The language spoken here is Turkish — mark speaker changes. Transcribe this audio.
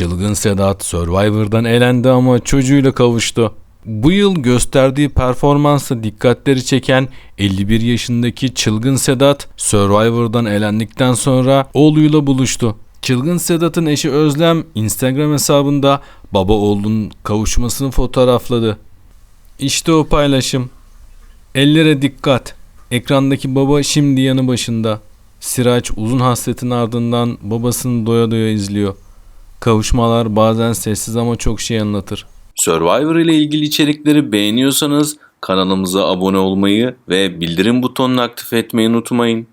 Speaker 1: Çılgın Sedat Survivor'dan elendi ama çocuğuyla kavuştu. Bu yıl gösterdiği performansı dikkatleri çeken 51 yaşındaki Çılgın Sedat Survivor'dan elendikten sonra oğluyla buluştu. Çılgın Sedat'ın eşi Özlem Instagram hesabında baba oğlunun kavuşmasını fotoğrafladı. İşte o paylaşım. Ellere dikkat. Ekrandaki baba şimdi yanı başında. Siraç uzun hasretin ardından babasını doya doya izliyor. Kavuşmalar bazen sessiz ama çok şey anlatır.
Speaker 2: Survivor ile ilgili içerikleri beğeniyorsanız kanalımıza abone olmayı ve bildirim butonunu aktif etmeyi unutmayın.